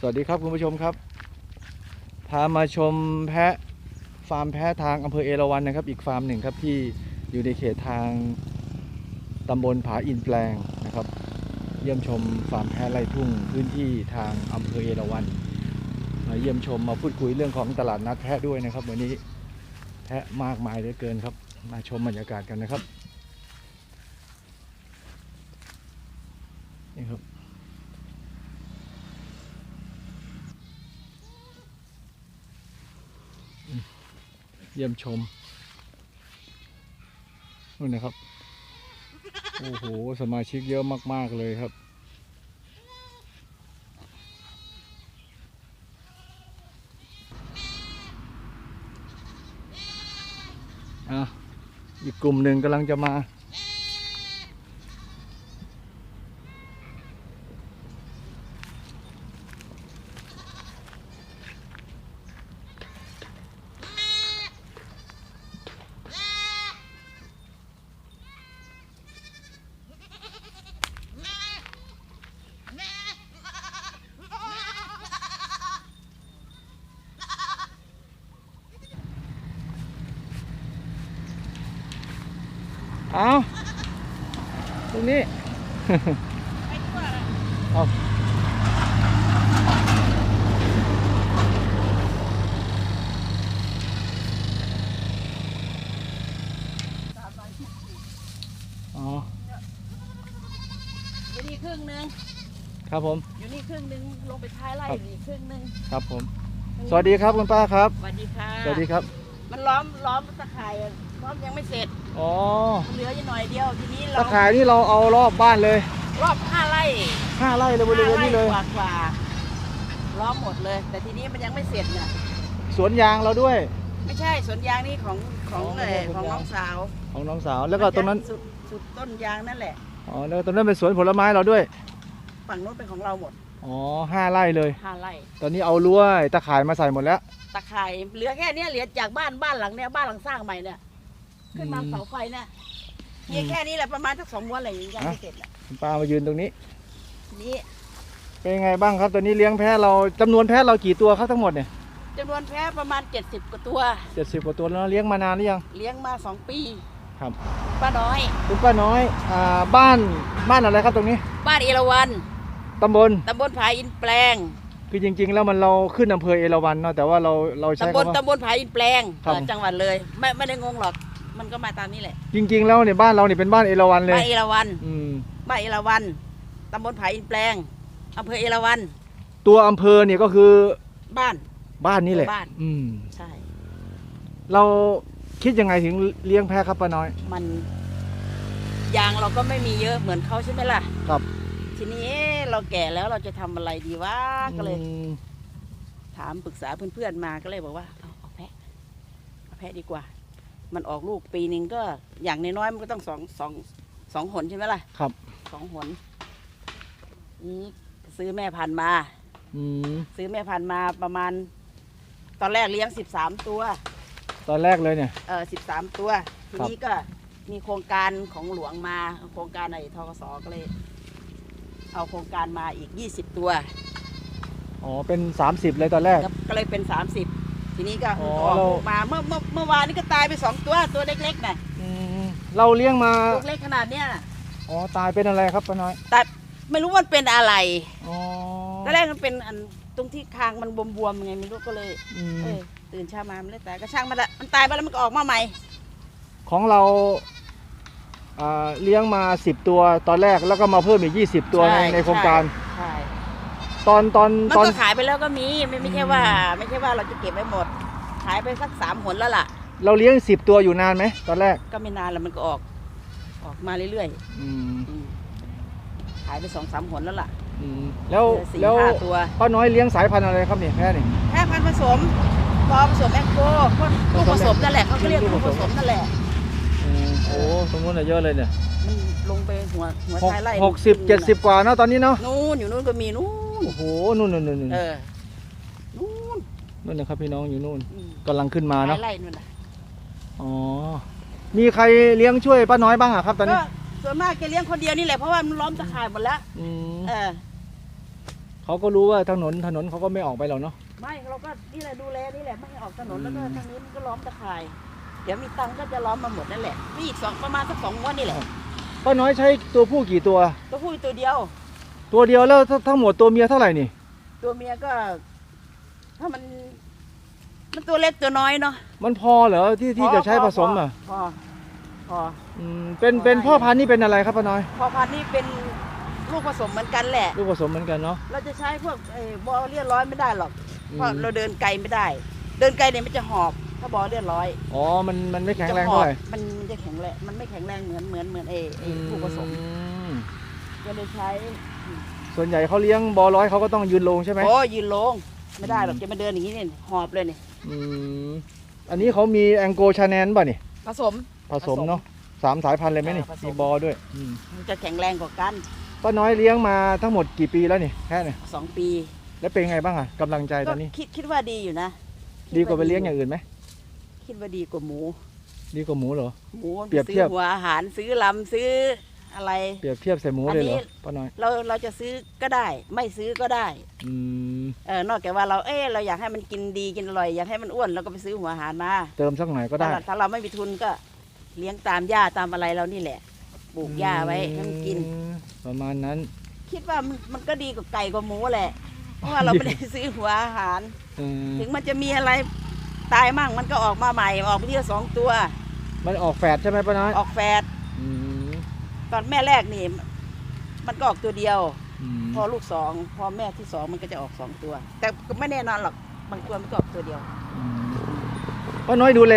สวัสดีครับคุณผู้ชมครับ พามาชมแพะฟาร์มแพะทางอำเภอเอราวัณนะครับ อีกฟาร์มหนึ่งครับที่อยู่ในเขตทางตำบลผาอินแปลงนะครับ เยี่ยมชมฟาร์มแพะไร่ทุ่งพื้นที่ทางอำเภอเอราวัณมาเยี่ยมชมมาพูดคุยเรื่องของตลาดนัดแพะด้วยนะครับ วันนี้แพะมากมายเหลือเกินครับ มาชมบรรยากาศกันนะครับนี่ครับ เยี่ยมชมนู่นนะครับ โอ้โห สมาชิกเยอะมาก ๆ เลยครับ อะ อีกกลุ่มหนึ่งกำลังจะมา เอาตรงนี้เอาอ๋ออยู่นี่ครึ่งหนึงครับผม อยู่นี่ครึ่งหนึงลงไปท้ายไร่ครับอยู่นี่ครึ่งหนึงครับผม สวัสดีครับคุณป้าครับ สวัสดีค่ะ สวัสดีครับ มันล้อมล้อมตะข่าย อะล้อมยังไม่เสร็จอ๋อมันเหลืออยู่หน่อยเดียวทีนี้ตะเราข่ายนี่เราเอารอบบ้านเลย รอบห้าไร่ห้าไร่เลยบริเวณนี้เลยห้าไร่กว่ากว่าๆล้อมหมดเลย แต่ทีนี้มันยังไม่เสร็จเนี่ยสวนยางเราด้วย ไม่ใช่สวนยางนี่ของของอ๋อไม่เอ่ใช่อสวนยางของน้องสาว ของน้องสาวแล้วก็ตรงนั้นมัจะสุดสุดต้นยางนั่นแหละอ๋อแล้วตรงนั้นเป็นสวนผลไม้เราด้วย ฝั่งโน้นเป็นของเราหมดอ๋อห้าไร่เลยห้าไร่ตอนนี้เอารั้วตะข่ายมาใส่หมดแล้ว ตะข่ายเหลือแค่เนี้ยเหลือจากบ้านบ้านหลังเนี้ยบ้านหลังสร้างใหม่เนี่ย ขึ้นมาอืมเสาไฟเนี่ยเพียงแค่นี้แหละประมาณสักสองวันอะไรอย่างเงี้ยยังไม่เสร็จแหละคุณป้ามายืนตรงนี้ทีนี้เป็นยังไงบ้างครับตอนนี้เลี้ยงแพะเราจำนวนแพะเรากี่ตัวครับทั้งหมดเนี่ยจำนวนแพะประมาณ 70 กว่าตัว เจ็ดสิบกว่าตัวแล้วเลี้ยงมานานหรือยังเลี้ยงมา2ปีครับ ป้าน้อย คุณป้าน้อยอ่าบ้านบ้านอะไรครับตรงนี้บ้านเอราวันตำบลตำบลผาอินแปลงคือจริง ๆ แล้วมันเราขึ้นอำเภอเอราวัณเนาะแต่ว่าเราเราใช้ตำบลคำว่า ตำบลผาอินแปลงครับ เอ่อจังหวัดเลย ไม่ไม่ได้งงหรอก มันก็มาตามนี้แหละจริง ๆ แล้วเนี่ยบ้านเราเนี่ยเป็นบ้านเอราวัณเลยบ้านเอราวันอืมบ้านเอราวันตำบลผาอินแปลงอำเภอเอราวันตัวอำเภอเนี่ยก็คือบ้าน บ้านนี่แหละบ้าน อืมใช่ เราคิดยังไงถึงเลี้ยงแพะครับป้าน้อย มันยางเราก็ไม่มีเยอะเหมือนเขาใช่ไหมล่ะครับ ทีนี้เอ๊ะเราแก่แล้วเราจะทำอะไรดีวะก็เลย อืมถามปรึกษาเพื่อนๆมาก็เลยบอกว่าเอาเอาแพะเอาแพะดีกว่า มันออกลูกปีหนึ่งก็อย่างน้อยๆมันก็ต้องสองสองสองหนใช่ไหมล่ะครับ สองหนนี่ซื้อแม่พันธุ์มา อืมซื้อแม่พันธุ์มาประมาณ ตอนแรกเลี้ยงสิบสามตัว ตอนแรกเลยเนี่ย เออสิบสามตัว ทีครับนี้ก็มีโครงการของหลวงมา โครงการในทกสก็เลย เอาโครงการมาอีกยี่สิบตัว อ๋อ เป็น 30 เลยตอนแรก ก็ก็เลยเป็นสามสิบ ทีนี้ก็อ๋อออกเราลูกมาเมื่อเมื่อเมื่อวานนี้ก็ตายไปสองตัวตัวเล็กๆน่ะอืมเราเลี้ยงมา ลูกเล็กขนาดเนี้ยน่ะอ๋อ ตายเป็นอะไรครับป้าน้อย แต่ไม่รู้มันเป็นอะไรอ๋อตอนแรกมันเป็นอันตรงที่คางมันบวมๆไงไม่รู้ก็เลยอืมเออตื่นเช้ามามันเลยตายก็ช่างมันละมันตายไปแล้วมันก็ออกมาใหม่ ของเราอ่าเลี้ยงมา 10 ตัวตอนแรกแล้วก็มาเพิ่มอีก 20 ตัวในใช่ในโครงการ ใช่ ตอนตอนมันตอน ก็ขายไปแล้วก็มีไม่ไม่ใช่ว่าอืมไม่ใช่ว่าเราจะเก็บไว้หมด ขายไปสักสามหนแล้วล่ะ เราเลี้ยง10ตัวอยู่นานไหมตอนแรก ก็ไม่นานแล้วมันก็ออก ออกมาเรื่อยอืมๆอืมขายไปสองสามหนแล้วล่ะอืมแล้วเหลือสี่แล้วห้าตัวป้าน้อยเลี้ยงสายพันธุ์อะไรครับเนี่ยแพ้นี่ แค่พันธุ์ผสมพอผสมแอคโก้ก็ลูกผสมนั่นแหละเขาก็เรียกลูลูกกผผสสมมนั่นแหละ อืมโอ้ตรงนู้นน่ะเยอะเลยเนี่ยมันลงไปหัวหัวหกท้ายไร่หกสิบเจ็ดสิบกว่าเนอะตอนนี้เนาะนู่นอยู่นู่นก็มีนู่ นโอ้โหนู่นนู่นนู่นนู่นเออนู่นนู่นนะครับพี่น้องอยู่นู่นอืมกำลังขึ้นมาท้าเนาะยไร่นู่นน่ะอ๋อมีใครเลี้ยงช่วยป้าน้อยบ้างอะครับตอนนี้ก็ส่วนมากแกเลี้ยงคนเดียวนี่แหละเพราะว่ามันล้อมตะข่ายหมดแล้วอืมเออเขาก็รู้ว่าถนนถนนเขาก็ไม่ออกไปหรอกเนาะ ไม่เราก็นี่แหละดูแลนี่แหละไม่ให้ออกถนนอืมแล้วก็ทางนี้มันก็ล้อมตะข่าย เดี๋ยวมีตังค์ก็จะล้อมมาหมดนั่นแหละนี่อีกสองประมาณสักสองงวดนี่แหละป้าน้อยใช้ตัวผู้กี่ตัว ตัวผู้อยู่ตัวเดียว ตัวเดียวแล้วทั้งหมดตัวเมียเท่าไหร่นี่ ตัวเมียก็ ถ้ามัน มันตัวเล็กตัวน้อยเนาะมันพอเหรอที่ที่พอจะใช้พอผสมอะพอพอ อืมเป็นพอเป็นได้ พ่อพันธุ์นี่เป็นอะไรครับป้าน้อยพอพันธุ์นี่เป็นลูกผสมเหมือนกันแหละ ลูกผสมเหมือนกันเนาะเราจะใช้พวกไอ้บอเรียบร้อยไม่ได้หรอก อืมเพราะเราเดินไกลไม่ได้ เดินไกลเนี่ยมันจะหอบ ถ้าบอเรียบร้อยอ๋อมันมันไม่แข็งจะแรงหอเท่าบไหร่มันมันจะแข็งแรง มันไม่แข็งแรงเหมือนเหมือนเหมือนไอ้ไอ้ลูกผสม อืมก็เลยใช้ ส่วนใหญ่เขาเลี้ยงบอร้อยเขาก็ต้องยืนลงใช่ไหมโอ้ยืนลง ไม่ได้หรอกอืมจะมาเดินอย่างนี้เนี่ยหอบเลยเนี่ยอืมอันนี้เขามีแองโกชาแนนป่ะนี่ผสมผสม ผสมเนาะสามสายพันธุ์เลยไหมนี่อ่าผสม มีบอด้วยอืมมันจะแข็งแรงกว่ากันป้าน้อยเลี้ยงมาทั้งหมดกี่ปีแล้วนี่แค่เนี่ยสองปีแล้วเป็นไงบ้างอะกำลังใจตก็อนนี้ คิดคิดว่าดีอยู่นะดีกว่าไปเลี้ยงอย่างอื่นไหมคิดว่าดีกว่าหมู ดีกว่าหมูเหรอ หมูมันเปรียบซื้เทีอยบหัวอาหารซื้อลำซื้อ อะไร เปรียบเทียบใส่หมูเลยเหรอัอนนี้ ป้าน้อยเราเราจะซื้อก็ได้ ไม่ซื้อก็ได้อืมเออนอกจากว่าเราเออเราอยากให้มันกินดีกินอร่อยอยากให้มันอ้วนเราก็ไปซื้อหัวอาหารมาเติมสักหน่อยก็ได้ ถ้าเราถ้าเราไม่มีทุนก็เลี้ยงตามหญ้าตามอะไรเรานี่แหละปลูกหญ้าไว้ให้มันกิน อืมประมาณนั้นคิดว่ามันมันก็ดีกว่าไก่กว่าหมูแหละเพราะว่าเราไม่ได้ซื้อหัวอาหารอืมถึงมันจะมีอะไรตายมั่งมันก็ออกมาใหม่ออกทีละสองตัว มันออกแฝดใช่ไหมป้าน้อยออกแฝดอืม ตอนแม่แรกนี่ มันก็ออกตัวเดียวอืมพอลูกสองพอแม่ที่สองมันก็จะออกสองตัว แต่ก็ไม่แน่นอนหรอกบางตัวมันก็ออกตัวเดียวอืมป้าน้อยดูแล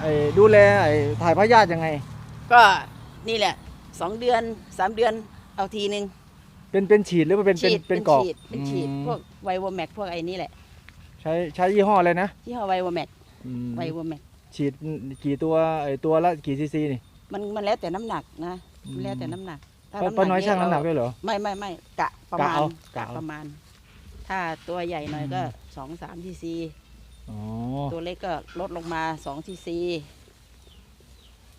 ไอ้ดูแลไอ้ถ่ายพยาธิยังไง ก็นี่แหละสองเดือนสามเดือนเอาทีหนึ่งเป็นเป็นฉีดหรือว่าเป็นเป็นฉีดเป็นกรอกฉีดเป็นฉีดอืมพวกไวโวแมกพวกไอ้นี่แหละใช้ใช้ยี่ห้ออะไรนะที่ห้อไวโวแมกอืมไวโวแมกฉีดกี่ตัวไอ้ตัวละกี่ซีซีนี่มันมันแล้วแต่น้ำหนักนะอืมมัน แล้วแต่น้ำหนักถ้ป้าป้าน้อยเะช่างน้ำหนักเรด้วยเหรอ ไม่ไม่ไม่กะประมาณกะเอากะเอาประมาณ ถ้าตัวใหญ่หน่อยก็อืมสองสามทีซีอ๋อตัวเล็กก็ลดลงมาสองทีซี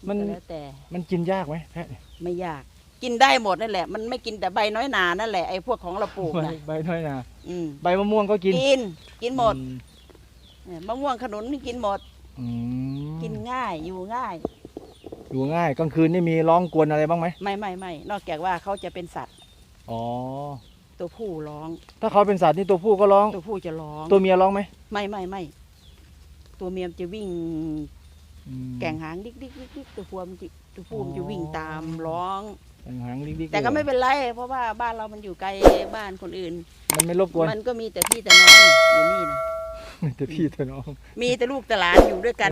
มันก็แล้วแต่ มันกินยากไหมแพะเนี่ยไม่ยาก กินได้หมดนั่นแหละ มันไม่กินแต่ใบน้อยหนานั่นแหละไอ้พวกของเราปลูกใบนะใบน้อยนาอืมใบมะม่วงก็กิน กิน กินหมดอืเนี่ยมะม่วงขนุนนี่กินหมดอืมกินง่ายอยู่ง่าย อยู่ง่ายกลางคืนนี่มีร้องกวนอะไรบ้างไหมไม่ไม่ไม่นอกจากว่าเขาจะเป็นสัตว์อ๋อ ตัวผู้ร้อง ถ้าเขาเป็นสัตว์นี่ตัวผู้ก็ร้อง ตัวผู้จะร้อง ตัวเมียร้องไหมไม่ไม่ไม่ตัวเมียมนจะวิ่งอืมแก่งหางดิ๊กดิ๊กดิ๊กดิ๊กตัวผู้มันจะตัวผู้มันจะอ๋อวิ่งตามร้องแข่งหางดิ๊กๆแต่ก็เลยไม่เป็นไร เพราะว่าบ้านเรามันอยู่ไกลบ้านคนอื่น มันไม่รบกวนมันก็มีแต่พี่แต่น้องอยู่นี่นะ แต่พี่แต่น้อง มีแต่ลูกแต่หลานอยู่ด้วยกัน